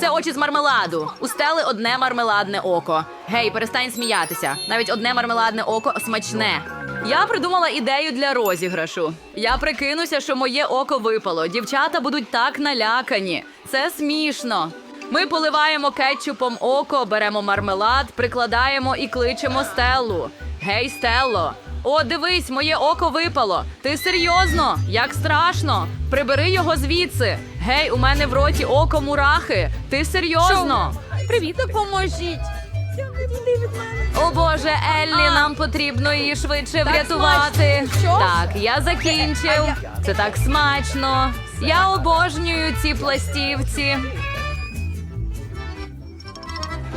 Це очі з мармеладу. У стели одне мармеладне око. Гей, перестань сміятися. Навіть одне мармеладне око смачне. Я придумала ідею для розіграшу. Я прикинуся, що моє око випало. Дівчата будуть так налякані. Це смішно. Ми поливаємо кетчупом око, беремо мармелад, прикладаємо і кличемо Стеллу. Гей, Стелло! О, дивись, моє око випало. Ти серйозно? Як страшно? Прибери його звідси. Гей, у мене в роті око мурахи. Ти серйозно? Привіт, допоможіть. О Боже, Еллі, нам потрібно її швидше врятувати. Що? Так, я закінчив. Це так смачно. Я обожнюю ці пластівці.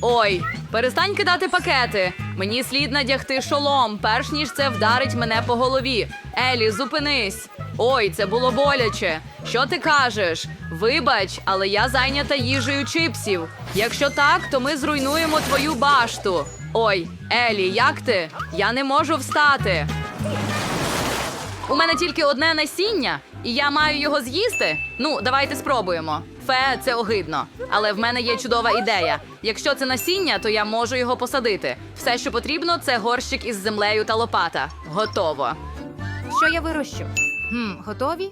Ой, перестань кидати пакети. Мені слід надягти шолом, перш ніж це вдарить мене по голові. Елі, зупинись. Ой, це було боляче. Що ти кажеш? Вибач, але я зайнята їжею чипсів. Якщо так, то ми зруйнуємо твою башту. Ой, Елі, як ти? Я не можу встати. У мене тільки одне насіння, і я маю його з'їсти. Ну, давайте спробуємо. Фе, це огидно. Але в мене є чудова ідея. Якщо це насіння, то я можу його посадити. Все, що потрібно, це горщик із землею та лопата. Готово. Що я вирощу? Хм, готові?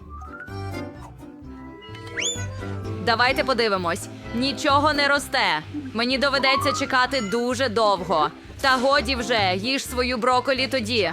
Давайте подивимось. Нічого не росте. Мені доведеться чекати дуже довго. Та годі вже, їж свою броколі тоді.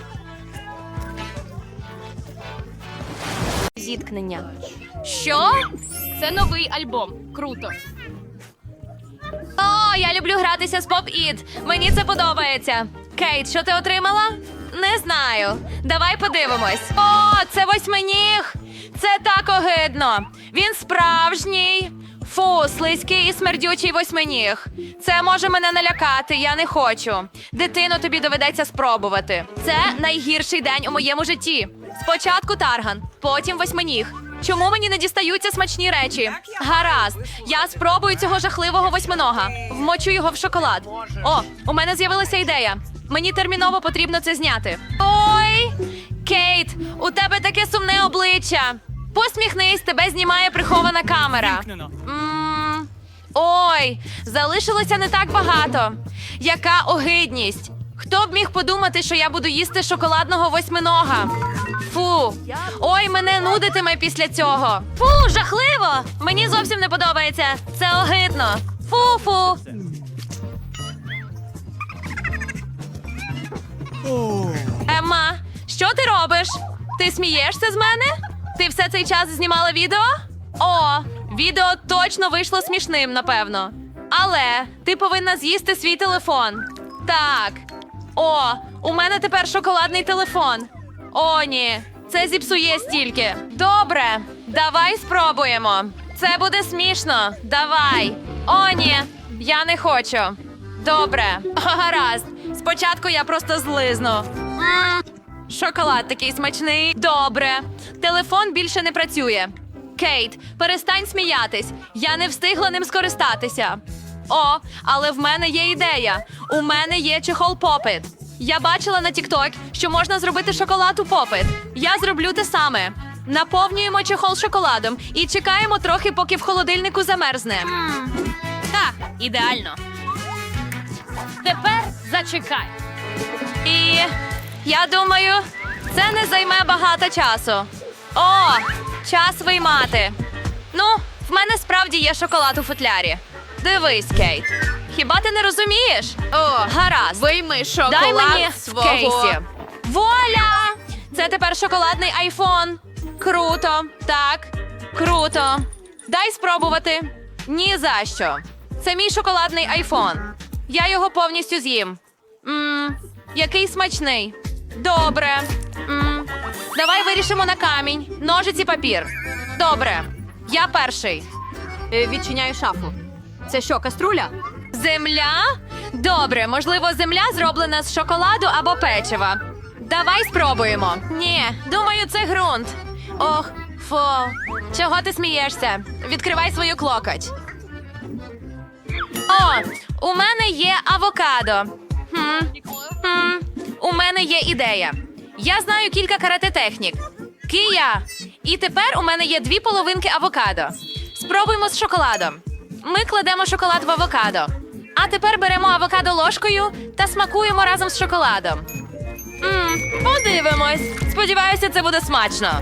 Зіткнення. Що? Це новий альбом. Круто. О, я люблю гратися з поп іт. Мені це подобається. Кейт, що ти отримала? Не знаю. Давай подивимось. О, це восьминіг. Це так огидно. Він справжній. Фу, слизький і смердючий восьминіг. Це може мене налякати, я не хочу. Дитино, тобі доведеться спробувати. Це найгірший день у моєму житті. Спочатку тарган, потім восьминіг. Чому мені не дістаються смачні речі? Гаразд, я спробую цього жахливого восьминога. Вмочу його в шоколад. О, у мене з'явилася ідея. Мені терміново потрібно це зняти. Ой, Кейт, у тебе таке сумне обличчя. Посміхнись, тебе знімає прихована камера. Ой, залишилося не так багато. Яка огидність. Хто б міг подумати, що я буду їсти шоколадного восьминога? Фу. Ой, мене нудитиме після цього. Фу, жахливо! Мені зовсім не подобається. Це огидно. Фу-фу. Емма, що ти робиш? Ти смієшся з мене? Ти все цей час знімала відео? О, відео точно вийшло смішним, напевно. Але ти повинна з'їсти свій телефон. Так. О, у мене тепер шоколадний телефон. О, ні, це зіпсує стільки. Добре, давай спробуємо. Це буде смішно. Давай. О, ні, я не хочу. Добре, гаразд. Спочатку я просто злизну. Шоколад такий смачний. Добре. Телефон більше не працює. Кейт, перестань сміятись. Я не встигла ним скористатися. О, але в мене є ідея. У мене є чехол попит. Я бачила на TikTok, що можна зробити шоколад у попит. Я зроблю те саме. Наповнюємо чехол шоколадом і чекаємо трохи, поки в холодильнику замерзне. Так, ідеально. Тепер зачекай. І я думаю, це не займе багато часу. О, час виймати. Ну, в мене справді є шоколад у футлярі. Дивись, Кейт. Хіба ти не розумієш? О, гаразд. Вийми шоколад Дай мені свого. в кейсі. Вуаля! Це тепер шоколадний айфон. Круто. Так, круто. Дай спробувати. Ні за що. Це мій шоколадний айфон. Я його повністю з'їм. Мм, який смачний. Добре. Мм, давай вирішимо на камінь. Ножиці папір. Добре. Я перший. Е, Відчиняю шафу. Це що, каструля? Земля? Добре, можливо, земля зроблена з шоколаду або печива. Давай спробуємо. Ні, думаю, це ґрунт. Ох, фу. Чого ти смієшся? Відкривай свою клокоть. О, у мене є авокадо. Хм. Хм. У мене є ідея. Я знаю кілька карате-технік. Кия. І тепер у мене є дві половинки авокадо. Спробуємо з шоколадом. Ми кладемо шоколад в авокадо. А тепер беремо авокадо ложкою та смакуємо разом з шоколадом. Мм, подивимось. Сподіваюся, це буде смачно.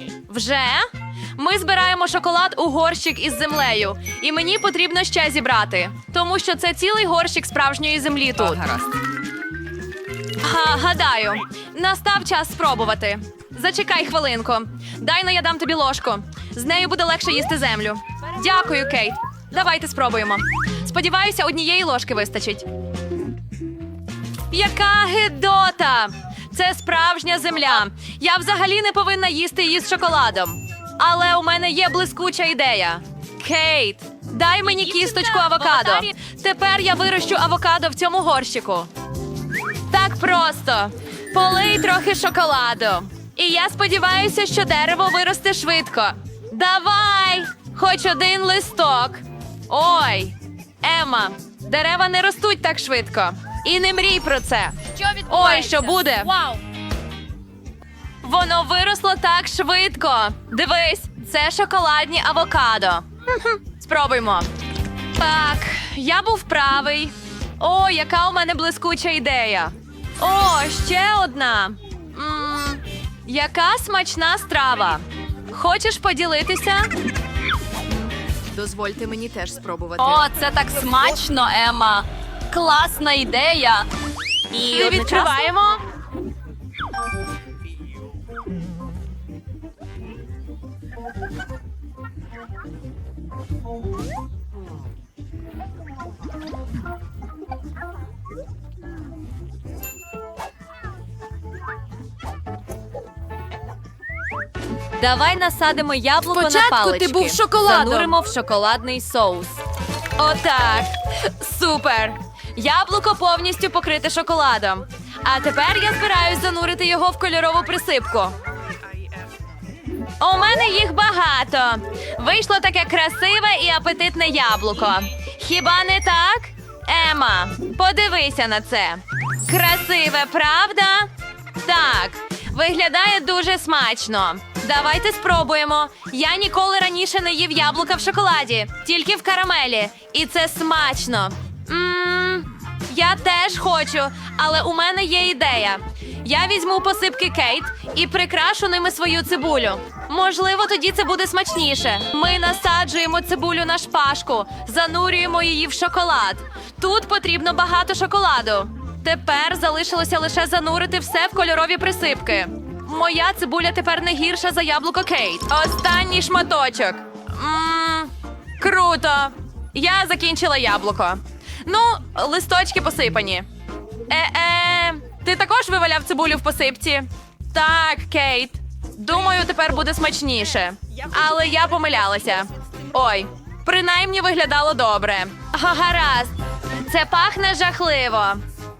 Вже? Ми збираємо шоколад у горщик із землею, і мені потрібно ще зібрати, тому що це цілий горщик справжньої землі тут. Гаразд. Га, гадаю, настав час спробувати. Зачекай хвилинку. Дай но я дам тобі ложку. З нею буде легше їсти землю. Дякую, Кейт. Давайте спробуємо. Сподіваюся, однієї ложки вистачить. Яка гидота! Це справжня земля. Я взагалі не повинна їсти її з шоколадом. Але у мене є блискуча ідея. Кейт, дай мені кісточку авокадо. Тепер я вирощу авокадо в цьому горщику. Так просто. Полий трохи шоколаду. І я сподіваюся, що дерево виросте швидко. Давай! Хоч один листок. Ой, Ема, дерева не ростуть так швидко. І не мрій про це. Що відбувається? Ой, що буде? Вау. Воно виросло так швидко. Дивись, це шоколадні авокадо. Спробуймо. Так, я був правий. О, яка у мене блискуча ідея. О, ще одна. м яка смачна страва. Хочеш поділитися? Дозвольте мені теж спробувати. О, це так смачно, Ема. Класна ідея. І одночасно- відкриваємо. Давай насадимо яблуко Спочатку на палички. ти був шоколадом. Зануримо в шоколадний соус. Отак. Супер. Яблуко повністю покрите шоколадом. А тепер я збираюсь занурити його в кольорову присипку. У мене їх багато. Вийшло таке красиве і апетитне яблуко. Хіба не так? Ема, подивися на це. Красиве, правда? Так, виглядає дуже смачно. Давайте спробуємо. Я ніколи раніше не їв яблука в шоколаді, тільки в карамелі. І це смачно. Я теж хочу, але у мене є ідея. Я візьму посипки Кейт і прикрашу ними свою цибулю. Можливо, тоді це буде смачніше. Ми насаджуємо цибулю на шпажку, занурюємо її в шоколад. Тут потрібно багато шоколаду. Тепер залишилося лише занурити все в кольорові присипки. Моя цибуля тепер не гірша за яблуко Кейт. Останній шматочок. Мм, круто. Я закінчила яблуко. Ну, листочки посипані. Е-е, ти також виваляв цибулю в посипці? Так, Кейт. Думаю, тепер буде смачніше. Але я помилялася. Ой, принаймні виглядало добре. Гаразд. Це пахне жахливо.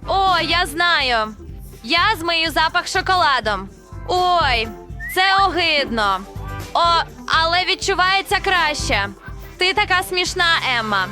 О, я знаю. Я змию запах шоколадом. Ой, це огидно. О, але відчувається краще. Ти така смішна, Емма.